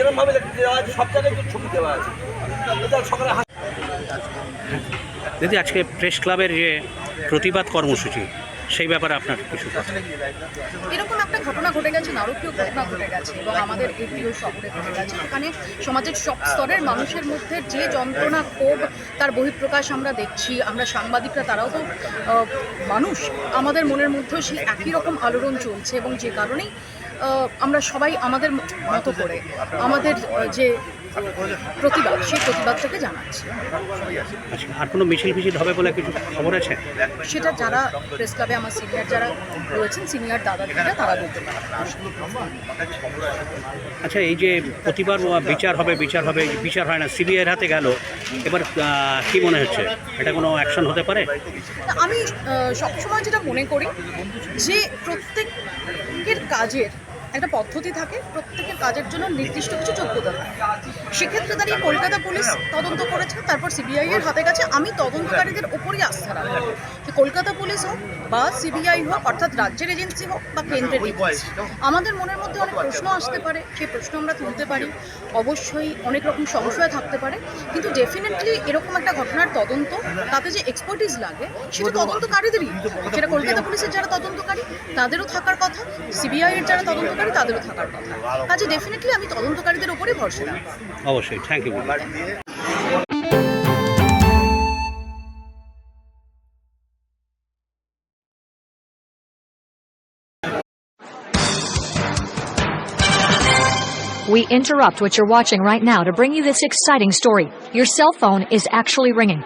এরকমভাবে দেওয়া আছে, সব জায়গায় একটু ছবি দেওয়া আছে। সকালে দিদি, আজকে প্রেস ক্লাবের যে প্রতিবাদ কর্মসূচি সেই ব্যাপারে আপনার কিছু কথা। এরকম একটা ঘটনা ঘটে গেছে নারকীয় ঘটনা ঘটে গেছে এবং আমাদের এই প্রিয় শহরে ঘটে গেছে। এখানে সমাজের সব স্তরের মানুষের মধ্যে যে যন্ত্রণা ক্ষোভ তার বহিঃপ্রকাশ আমরা দেখছি আমরা সাংবাদিকরা তারাও তো মানুষ। আমাদের মনের মধ্যেও সেই একই রকম আলোড়ন চলছে এবং যে কারণেই আমরা সবাই আমাদের মতো করে আমাদের যে প্রতিবাদ সেই প্রতিবাদটাকে জানাচ্ছি। আচ্ছা আর কোনো মিছিল ফিছিল হবে বলে কিছু খবর আছে? সেটা যারা প্রেস ক্লাবে আমার সিনিয়র যারা রয়েছেন সিনিয়র দাদা দিদিরা তারা বলতে পারে আচ্ছা এই যে প্রতিবার বিচার হবে বিচার হবে বিচার হয় না সিবিআইয়ের হাতে গেল এবার কি মনে হচ্ছে? এটা কোনো অ্যাকশন হতে পারে? আমি সবসময় যেটা মনে করি যে প্রত্যেকের কাজের একটা পদ্ধতি থাকে প্রত্যেকের কাজের জন্য নির্দিষ্ট কিছু যোগ্যতা থাকে। সেক্ষেত্রে দাঁড়িয়ে কলকাতা পুলিশ তদন্ত করেছে তারপর সিবিআই এর হাতে গেছে। আমি তদন্তকারীদের ওপরই আস্থা রাখব যে কলকাতা পুলিশ হোক বা সিবিআই হোক অর্থাৎ রাজ্যের এজেন্সি হোক বা কেন্দ্রের এজেন্সি। আমাদের মনের মধ্যে অনেক প্রশ্ন আসতে পারে সেই প্রশ্ন আমরা তুলতে পারি। অবশ্যই অনেক রকম সংশয় থাকতে পারে কিন্তু ডেফিনেটলি এরকম একটা ঘটনার তদন্ত তাতে যে এক্সপার্টিস লাগে সেটা তদন্তকারীদেরই। সেটা কলকাতা পুলিশের যারা তদন্তকারী তাদেরও থাকার কথা সিবিআই এর যারা তদন্তকারী তাদেরও থাকার কথা। কাজে ডেফিনেটলি আমি তদন্তকারীদের উপরেই ভরসা রাখব। অবশ্যই thank you We interrupt what you're watching right now to bring you this exciting story. Your cell phone is actually ringing.